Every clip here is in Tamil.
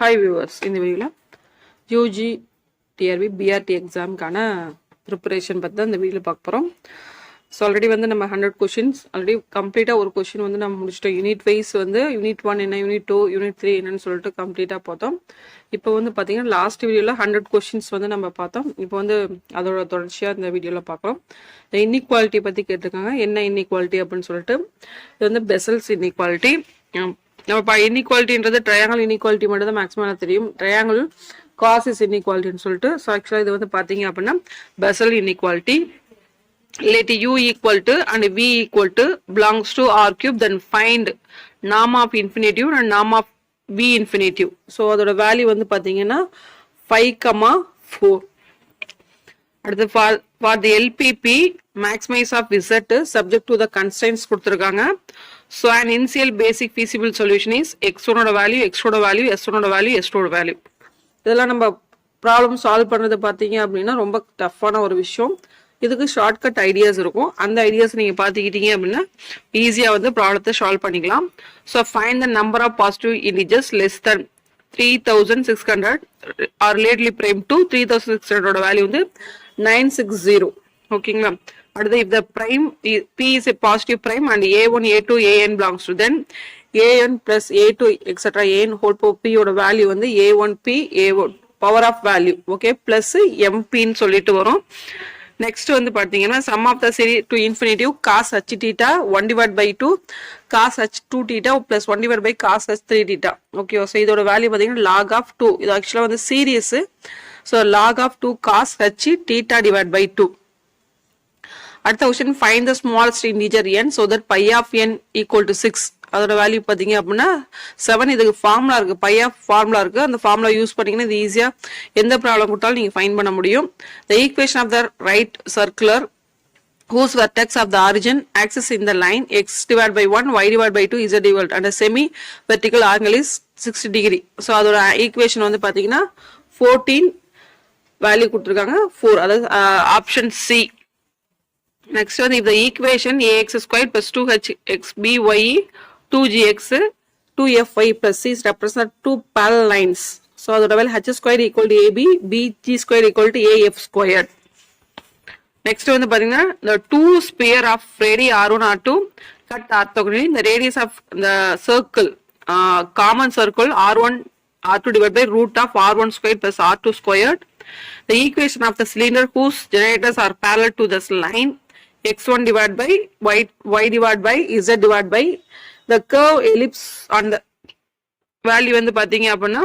ஹாய் வியூவர்ஸ் இந்த வீடியோவில் யூஜி டிஆர்பி பிஆர்டி எக்ஸாமுக்கான ப்ரிப்பரேஷன் பற்றி தான் இந்த வீடியோவில் பார்க்க போகிறோம் ஸோ ஆல்ரெடி வந்து நம்ம ஹண்ட்ரட் கொஷின்ஸ் ஆல்ரெடி கம்ப்ளீட்டாக ஒரு கொஷின் வந்து நம்ம முடிச்சிட்டோம். யூனிட் வைஸ் வந்து யூனிட் ஒன் என்ன யூனிட் டூ யூனிட் த்ரீ என்னன்னு சொல்லிட்டு கம்ப்ளீட்டாக பார்த்தோம். இப்போ வந்து பார்த்தீங்கன்னா லாஸ்ட் வீடியோவில் ஹண்ட்ரட் கொஷின்ஸ் வந்து நம்ம பார்த்தோம். இப்போ வந்து அதோட தொடர்ச்சியாக இந்த வீடியோவில் பார்க்குறோம். இந்த இன்இக்வாலிட்டி பற்றி கேட்டிருக்காங்க. என்ன இன்இக்வாலிட்டி அப்படின்னு சொல்லிட்டு இது வந்து பெசல்ஸ் இன்இக்வாலிட்டி நம்ம இன்இக்வாலிட்டின்றது ட்ரையாங்கல் இன்இக்வாலிட்டி மட்டும் தான் மேக்ஸிமம் தெரியும். ட்ரையாங்கல் காஸ் இஸ் இன்இக்வாலிட்டின்னு சொல்லிட்டு ஸோ ஆக்சுவலாக இது வந்து பார்த்தீங்க அப்படின்னா பெசல் இன்இக்வாலிட்டி இல்லாட்டி u equal to and v equal to belongs to R cube then find நாம் ஆஃப் infinitive அண்ட் நாம் ஆஃப் வி infinitive. ஸோ அதோட வேல்யூ வந்து பார்த்தீங்கன்னா ஃபைவ் கமா ஃபோர் அடுத்து for for the LPP maximise of விசட் subject to the constants கொடுத்துருக்காங்க. So an initial basic feasible solution is x ஒனோட value எக்ஸோட வேல்யூ எஸ் ஒனோட வேல்யூ ஓட வேல்யூ இதெல்லாம் நம்ம ப்ராப்ளம் சால்வ் பண்ணுறது பார்த்தீங்க அப்படின்னா ரொம்ப டஃப்பான ஒரு விஷயம். இதுக்கு ஷார்ட்கட் ஐடியாஸ் இருக்கும். அந்த ஐடியாஸ் நீங்கள் பார்த்துக்கிட்டீங்க அப்படின்னா ஈஸியாக வந்து ப்ராப்ளத்தை சால்வ் பண்ணிக்கலாம். So find the number of positive integers less than three thousand six hundred are relatively prime to three thousand six ஹண்ட்ரடோட value வந்து நைன் சிக்ஸ் ஜீரோ ஓகேங்களா அடுத்து if the prime p is a positive prime and a one a two a n belongs to then a n plus a two extra a n whole power பியோட வேல்யூ வந்து a one p a one power of value okay plus எம்பின்னு சொல்லிட்டு வரும். நெக்ஸ்ட் வந்து பார்த்தீங்கன்னா sum of the series to infinitive cos h theta one divide by two cos h two theta plus one divide by cos h three theta okay so இதோட வேல்யூ பார்த்தீங்கன்னா லாக் ஆஃப் டூ இது ஆக்சுவலாக வந்து series so log of two cos h theta divide by two அடுத்த question find the smallest integer n so that pi of n equal to six அதோட வேல்யூ பார்த்தீங்க அப்படின்னா செவன் இதுக்கு ஃபார்முலா இருக்கு. பை ஆஃப் ஃபார்முலா இருக்கு. அந்த ஃபார்முலா யூஸ் பண்ணீங்கன்னா இது ஈஸியாக எந்த ப்ராப்ளம் கொடுத்தாலும் நீங்கள் ஃபைன் பண்ண முடியும். The equation of the right circular whose vertex of the origin axis in the line x divided by 1 y divided by 2 z equal and a semi vertical angle is 60 degree. So அதோட ஈக்குவேஷன் வந்து பாத்தீங்கன்னா 14 வேல்யூ கொடுத்துருக்காங்க. 4 அதாவது uh, ஆப்ஷன் சி நெக்ஸ்ட் வந்து இந்த equation a x square plus two h x b y two g x two f y plus C represent two pair lines so அதோட வேலை h square equal to a b b g square equal to a f square next வந்து பாத்தீங்கன்னா இந்த two sphere of radii r one r two cut orthogonally இந்த ரேடியஸ் ஆஃப் இந்த circle common circle r one r two divide by root of r one square plus r two square the equation of the cylinder whose generators are parallel to this line x1 divided by y, y divided by z divided by the curve ellipse on the value வந்து பார்த்தீங்க அப்படின்னா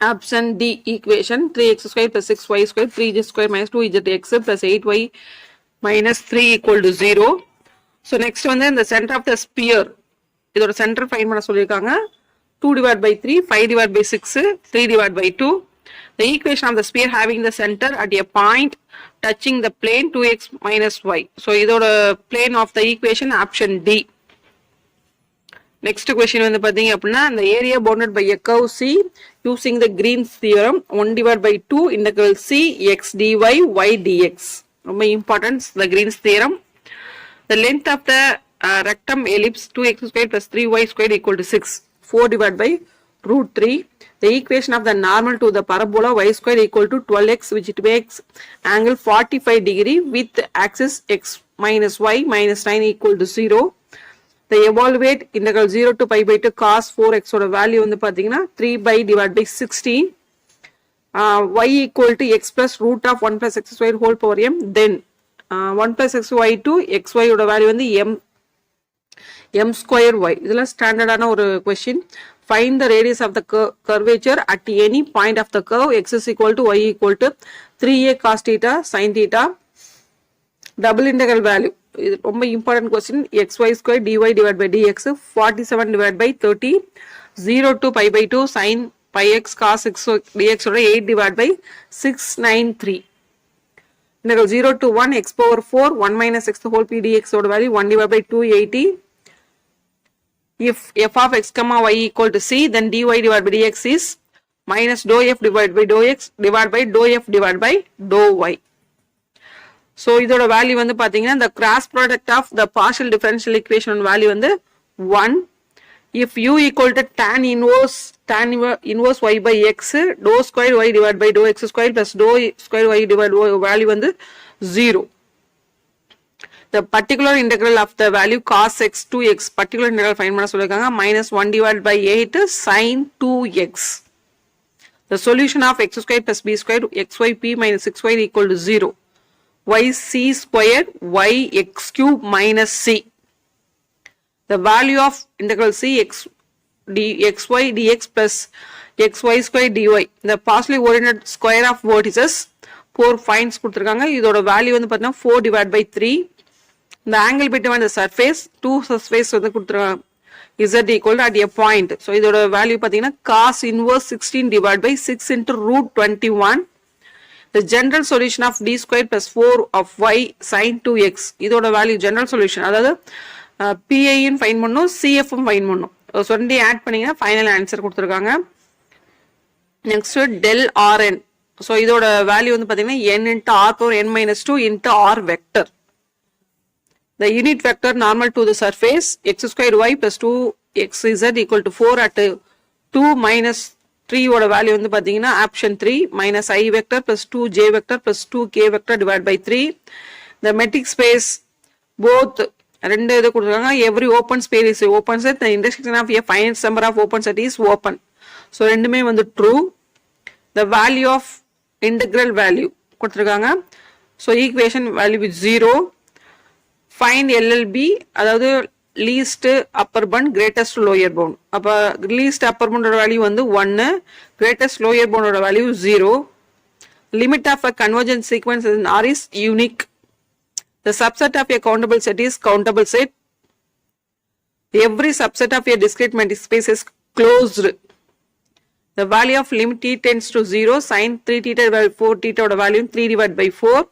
option D equation three x square plus six y square three g square minus two z x plus eight y minus three equal to zero so next வந்து இந்த சென்டர் ஆஃப் த ஸ்பியர் இதோட சென்டர் ஃபைன் பண்ண சொல்லியிருக்காங்க. Two divide by three five divide by six three divide by two the equation of the sphere having the center at a point touching the plane 2x minus y. So, இதோட plane of the equation option D. Next question வந்து பாத்தீங்க அப்படின்னா the area bounded by a curve C using the Green's theorem 1 divided by 2 integral C x dy y dx. ரொம்ப important the Green's theorem. The length of the uh, rectum ellipse 2x squared plus 3y squared equal to 6. 4 divided by root 3 the equation of the normal to the parabola y square equal to 12x which it makes angle 45 degree with axis x minus y minus 9 equal to 0 the evaluate integral 0 to pi by 2 cos 4x ஓட வேல்யூ வந்து பாத்தீங்கன்னா 3 by divided by 16 uh, y equal to x plus root of 1 plus x square whole power m then uh, 1 plus x y to xy ஓட வேல்யூ வந்து m எம் ஸ்கொயர் ஒய் இதெல்லாம் ஸ்டாண்டர்டான ஒரு question find the radius of the curvature at any point of the curve x is equal to y equal to three a cos theta sine theta double integral value இது ரொம்ப important question x y square dy divide by dx forty seven divide by thirty zero two pi pi two sine pi x cos x டிஎக்ஸோட eight divide by six nine three zero two one x power four one minus x whole பிடிஎக்ஸோட value one divide by two eighty if f of x comma y equal to c then dy divided by dx is minus dou f divided by dou x divided by dou f divided by dou y so இதோட வேல்யூ வந்து பாத்தீங்கன்னா இந்த cross product of the partial differential equation value வந்து one if u equal to tan inverse tan inver- inverse y by x dou square y divided by dou x square plus dou square y the particular integral of the value cos x two x particular integral find பண்ண சொல்லியிருக்காங்க minus one divide by eight sine two x the solution of x square plus p square x y p minus six y equal to zero y c square y x cube minus c the value of integral c x d x y dx plus x y square dy இந்த positive orient square of vertices four fines கொடுத்துருக்காங்க இதோட வேல்யூ வந்து பார்த்தீங்கன்னா ஃபோர் டிவைட் பை த்ரீ இந்த angle between the surface to surface வந்து கொடுத்துருவாங்க z equal at a point so இதோட வேல்யூ பார்த்தீங்கன்னா cos inverse sixteen divide by six into root twenty one the general solution of d square plus four of y sine two x இதோட வேல்யூ ஜென்ரல் சொல்யூஷன் அதாவது பிஐயும் ஃபைன் பண்ணும் சிஎஃப்பும் ஃபைன் பண்ணும். சொல்லி ஆட் பண்ணீங்கன்னா ஃபைனல் ஆன்சர் கொடுத்துருக்காங்க. Next del r n so இதோட வேல்யூ வந்து பார்த்தீங்கன்னா n into r power n minus two into r vector The unit vector normal to the surface x square y plus 2xz equal to 4 at 2 minus த்ரீயோட வேல்யூ வந்து பார்த்தீங்கன்னா option three minus i vector plus two j vector plus two k vector divide by three the metric space both ரெண்டு இது கொடுத்துருக்காங்க every open space is open set the intersection of a finite number of open set is open so ரெண்டுமே வந்து true the value of integral value கொடுத்துருக்காங்க so equation value with zero find LLP அதாவது least upper bound greatest lower bound அப்போ லீஸ்ட் அப்பர் பவுண்டோட வேல்யூ வந்து ஒன்று greatest lower பவுண்டோட value zero limit of a convergent sequence in r is unique the subset of a countable set is countable set every subset of a discrete space is closed the value of limit t tends to 0, sin 3 theta by 4 theta three value 3 divided by 4.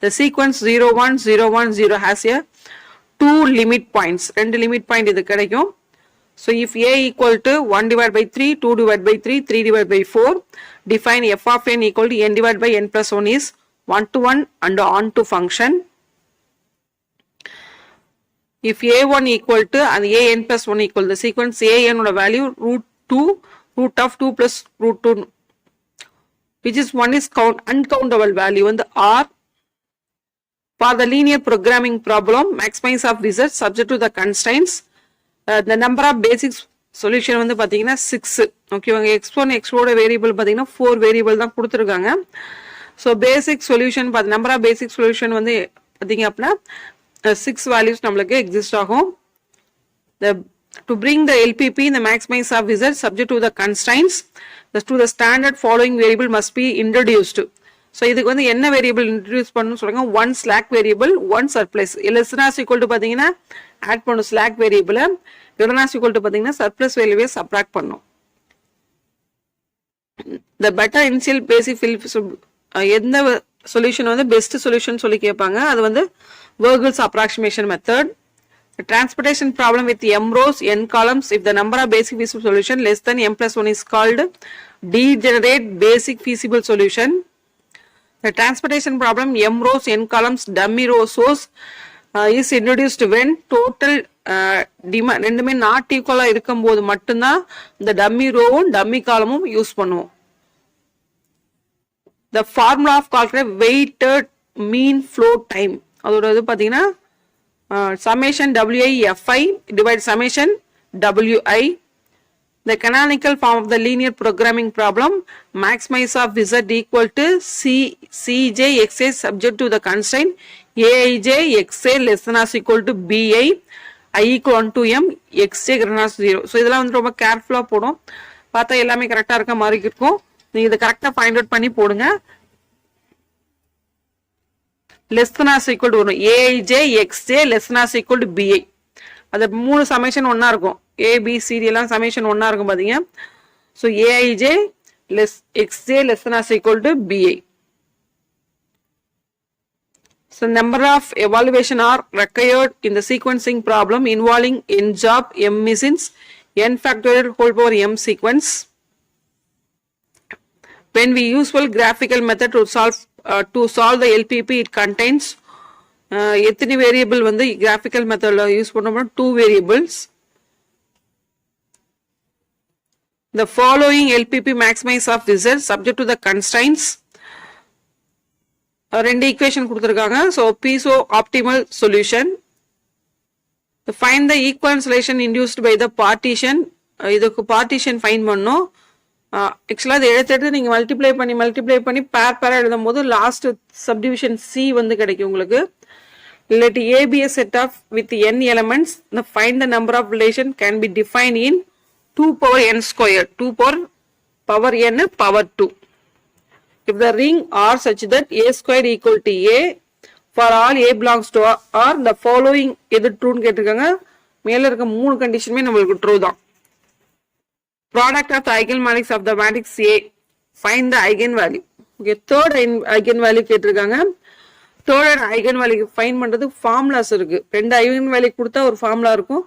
The sequence 0, 1, 0, 1, 0 has a two limit points. ரெண்டு limit point இது கிடைக்கும். So if a equal to 1 divided by 3, 2 divided by 3, 3 divided by 4, define f of n equal to n divided by n plus 1 is 1 to 1 and on to function. If a1 equal to and an plus 1 equal, the sequence an ஓட value root 2 root of 2 plus root 2 which is one is count uncountable value and the r for the linear programming problem maximize of result subject to the constraints uh, the number of basic solution வந்து பாத்தீங்கன்னா சிக்ஸ் ஓகேவாங்க எக்ஸ் ஒன் எக்ஸோட வேரியபிள் பாத்தீங்கன்னா ஃபோர் வேரியபிள் தான் கொடுத்துருக்காங்க ஸோ பேசிக் சொல்யூஷன் பார்த்து நம்பர் ஆஃப் பேசிக் சொல்யூஷன் வந்து பார்த்தீங்க அப்படின்னா சிக்ஸ் வேல்யூஸ் நம்மளுக்கு எக்ஸிஸ்ட் ஆகும் the to bring the LPP in the maximize of result subject to the constraints the, to the standard following variable must be introduced so இதுக்கு வந்து என்ன வேரியபிள் இன்ட்ரடியூஸ் பண்ணணும்னு சொல்லுங்க? One slack variable one surplus less than equal to பார்த்தீங்கன்னா ஆட் பண்ணும் ஸ்லாக் வேரியபிளை லிடனாஸ் ஈக்குவல் டு பார்த்தீங்கன்னா சர்ப்ளஸ் வேல்யூவே சப்ராக்ட் பண்ணும். த பெட்டர் இனிஷியல் பேசிக் ஃபில் எந்த சொல்யூஷன் வந்து பெஸ்ட் சொல்யூஷன் சொல்லி கேட்பாங்க. அது வந்து Vogel's approximation method transportation problem with m rows n columns. If the number of basic feasible solution less than m plus 1 is called degenerate basic feasible solution. The transportation problem M rows, N columns, dummy row source uh, is introduced when total demand ரெண்டுமே நாட் ஈக்குவலாக இருக்கும்போது மட்டும்தான் இந்த டம்மி ரோவும் டம்மி காலமும் யூஸ் பண்ணுவோம் the formula of calculate weighted mean flow time அதோட இது பார்த்தீங்கன்னா summation WI FI divide summation WI the canonical form of the linear programming problem maximize of z equal to c cj xa subject to the constraint aij xa less than or equal to bi i equal to m xj greater than 0 so இதெல்லாம் வந்து ரொம்ப கேர்ஃபுல்லாக போடும் பார்த்தா எல்லாமே கரெக்டாக இருக்க மாதிரி இருக்கும் நீங்கள் இதை கரெக்டாக ஃபைண்ட் அவுட் பண்ணி போடுங்க less than or equal to வரும் a i j x j less than or equal to b i அது மூணு சமேஷன் ஒன்றா இருக்கும் ஏபிசிடி எல்லாம் சமேஷன் ஒன்றா இருக்கும் பார்த்தீங்க so a i j less x j less than or equal to b i So number of evaluation are required in the sequencing problem involving n job, m machines, n factorial whole power m sequence. When we usual graphical method to solve uh, to solve the LPP, it contains uh, எத்தனை வேரியபிள் வந்து கிராஃபிக்கல் மெத்தடில் யூஸ் பண்ணோம்னா two variables the following LPP maximize of result subject to the constraints. Uh, ரெண்டு ஈக்குவேஷன் கொடுத்துருக்காங்க. So piezo optimal solution find the equivalence relation induced by the partition இதுக்கு பார்ட்டிஷன் ஃபைன் பண்ணும். ஆக்சுவலாக அதை எடுத்து எடுத்து நீங்கள் மல்டிப்ளை பண்ணி மல்டிப்ளை பண்ணி பேர் பேராக எழுதும் போது லாஸ்ட் சப்டிவிஷன் சி வந்து கிடைக்கும் உங்களுக்கு. இல்லாட்டி ABS set of with n elements n find the number of relation can be define in two power n square two power power n power two if the ring r such that a square equal to a for all a belongs to r the following எது ட்ரூன்னு கேட்டிருக்காங்க மேலே இருக்க மூணு கண்டிஷனுமே நம்மளுக்கு ட்ரூ தான் product of the eigen மேலிக்ஸ் of the matrix a find the eigen value okay third eigen value கேட்டிருக்காங்க தேர்ட் ஐகன் வேலிக்கு ஃபைன் பண்ணுறது ஃபார்முலாஸ் இருக்கு ரெண்டு ஐகன் வேல்யூ கொடுத்தா ஒரு ஃபார்முலா இருக்கும்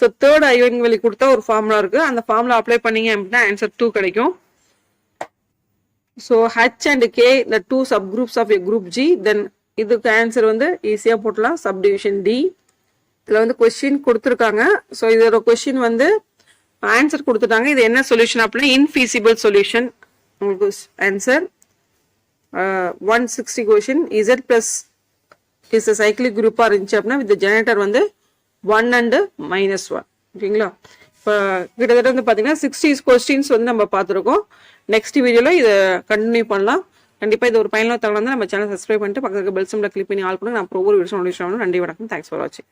ஸோ தேர்ட் eigenvalue கொடுத்தா ஒரு ஃபார்முலா இருக்கு. அந்த ஃபார்முலா அப்ளை பண்ணீங்க அப்படின்னா ஆன்சர் டூ கிடைக்கும். ஸோ ஹச் அண்ட் கே இந்த two subgroups of a group g then இதுக்கு ஆன்சர் வந்து ஈஸியாக போட்டலாம் சப்டிவிஷன் டி இதில் வந்து கொஸ்டின் கொடுத்துருக்காங்க. ஸோ இதோட கொஸ்டின் வந்து ஆன்சர் கொடுத்துட்டாங்க. இது என்ன சொல்யூஷன் அப்படின்னா இன்ஃபீசிபிள் சொல்யூஷன் உங்களுக்கு answer one sixty quotient z plus is cyclic குரூப்பாக இருந்துச்சு அப்படின்னா வித் ஜெனரேட்டர் வந்து ஒன் அண்டு மைனஸ் ஒன் ஓகேங்களா? இப்போ கிட்டத்தட்ட வந்து பார்த்தீங்கன்னா சிக்ஸ்டி கொஸ்டின்ஸ் வந்து நம்ம பார்த்துருக்கோம். நெக்ஸ்ட் வீடியோவில் இதை கண்டினியூ பண்ணலாம். கண்டிப்பாக இது ஒரு பயனுள்ள தகவல் வந்து நம்ம சேனல் சப்ஸ்கிரைப் பண்ணிட்டு பக்கத்துக்கு பெல் சிம்ல கிளிக் பண்ணி ஆள் பண்ணுங்க நான் அப்புறம் ஒவ்வொரு விஷயம் நன்றி வணக்கம். தேங்க்ஸ் ஃபார் வாட்சிங்